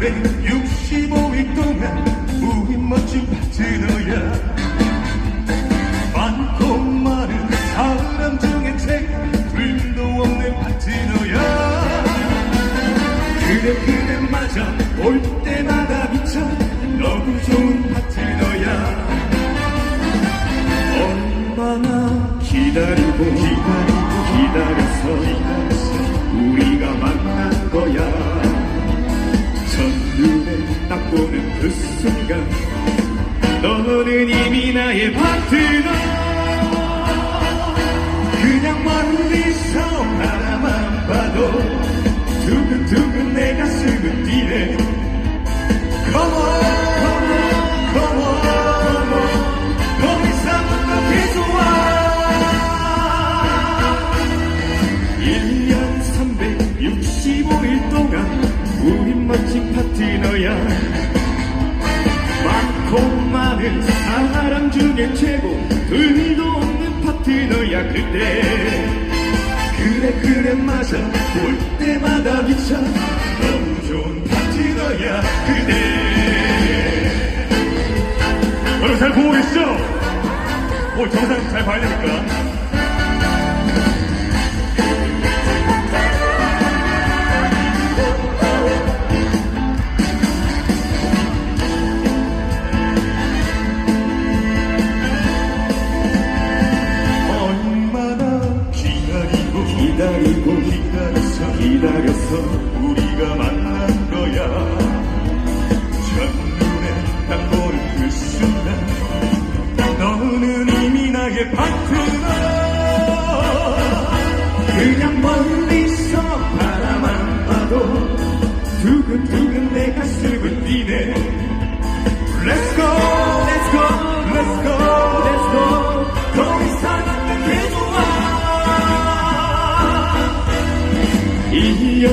365일 동안 우리 멋진 파트너야. 많고 많은 사람 중에 제일 둘도 없는 파트너야. 그래 그래 맞아. 올 때마다 미쳐 너무 좋은 파트너야. 얼마나 기다리고 기다리고 순간 너는 이미 나의 파트너. 그냥 멀리서 바라만 봐도 두근두근 내 가슴은 뛰네 Come on Come on 좋아 1년 365일 동안 우린 멋진 파트너야. 파트너야 그대. 그래 그래 맞아. 볼 때마다 미쳐. 너무 좋은 파트너야 그대. 여러분 잘 보고 계시죠? 오 정상 잘 봐야 되니까 기다렸어. 우리가 만난 거야. 첫눈에 딱 보는 그 순간 너는 이미 나의 파트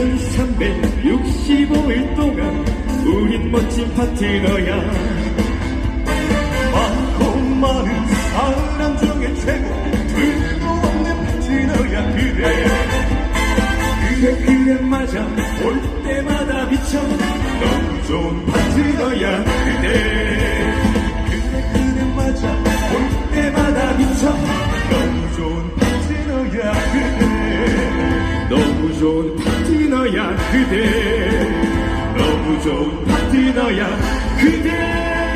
년 365일 동안 우린 멋진 파트너야. 많고 많은 사람 중에 최고, 둘도 없는 파트너야. 그래, 너무 좋은 파트너야, 그대.